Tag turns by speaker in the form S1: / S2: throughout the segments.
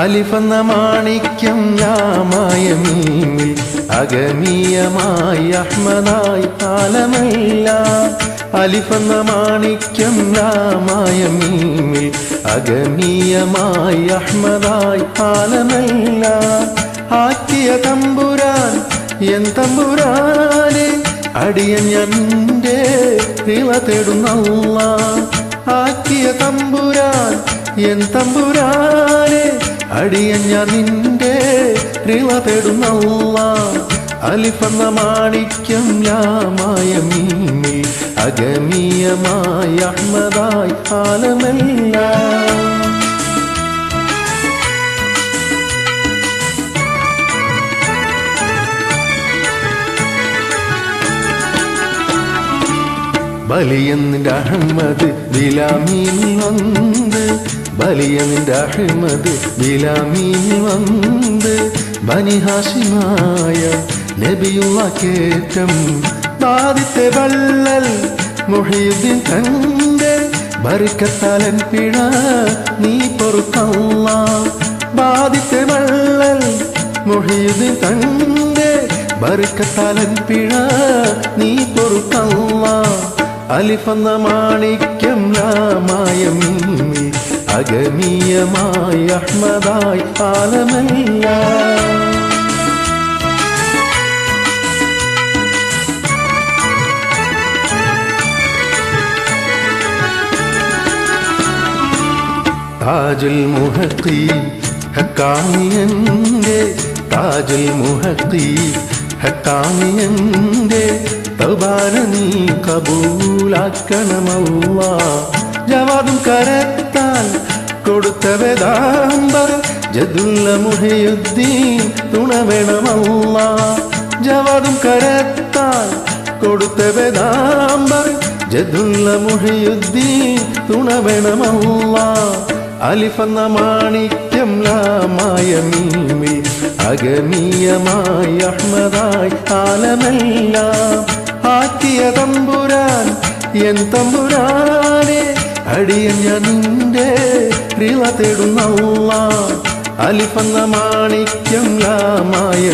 S1: അലിഫെന്ന മാണിക്യം യാമായ മീമിൽ അഗമീയമായി അഹ്മദായി കാലമല്ല. അലിഫെന്ന മാണിക്യം യാമായ മീമിൽ അഗമീയമായി അഹ്മദായി കാലമല്ല. ആക്കിയ തമ്പുരാൻ എൻ തമ്പുരാനെ അടിയൻ എന്റെ ഇവ തേടുന്നല്ല. ആക്കിയ തമ്പുരാൻ എൻ തമ്പുരാനെ അടിയൻ ഞാൻ നിന്റെ റിള തേടുന്നല്ല അലിഫെന്ന മാണിക്യം യാമായ മീനി അഗമീയമായ അഹ്മദായി കാലമല്ല. ബലിയെന്നിന്റെ അഹമ്മദ് ബിലാമീൻ വന്ന് ബലിയന്നിന്റെ അഹമ്മദ് ബിലാമീൻ വന്ന് ബനിഹാഷിമായ നബിയുള്ള കേറ്റം. ബാധിത്തെ വള്ളൽ മുഹീദ്ദീൻ തന്റെ ബറിക്കത്താലൻ പിഴ നീ പൊറുക്കല്ല ബാധിത്തെ വള്ളൽ മുഹീദ്ദീൻ തന്റെ ബറിക്കത്താലൻ പിഴ നീ പൊറുക്കല്ല അലിഫന്ന മാണിക്യം രാമായം അഗമീയമായി അഹ്മദായി ആലമല്ല താജുൽ മുഹത്തി ഹക്കാമിയന്റെ താജുൽ മുഹത്തി ഹക്കാമിയന്റെ തൗബാന നീ കബൂലാക്കണമല്ല ജവാദും കരത്താൽ കൊടുത്ത വേദാംബർ ജദുല്ല മുഹയുദ്ദീൻ തുണ വേണമല്ല ജവാദും കരത്താൽ കൊടുത്ത വേദാംബർ ജദുല്ല മുഹയുദ്ദീൻ തുണവേണമല്ല. അലിഫെന്ന മാണിക്യം ലാമായ മീമിൽ അഗമീയമായി അഹ്മദായി കാലമെല്ലാം ആക്കിയ തമ്പുരാൻ എൻ തമ്പുരാനെ അടിയൻ ഞാൻ നിന്റെ റിള തേടുന്നല്ല അലിപ്പന്ന മാണിക്യം ലാമായ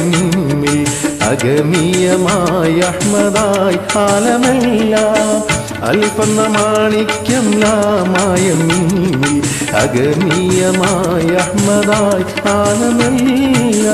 S1: അഗമീയമായ അഹ്മദായി കാലമല്ല അൽപ്പന്ന മാണിക്യം ലാമായ മീമിൽ അഗമീയമായ അഹ്മദായി കാലമല്ല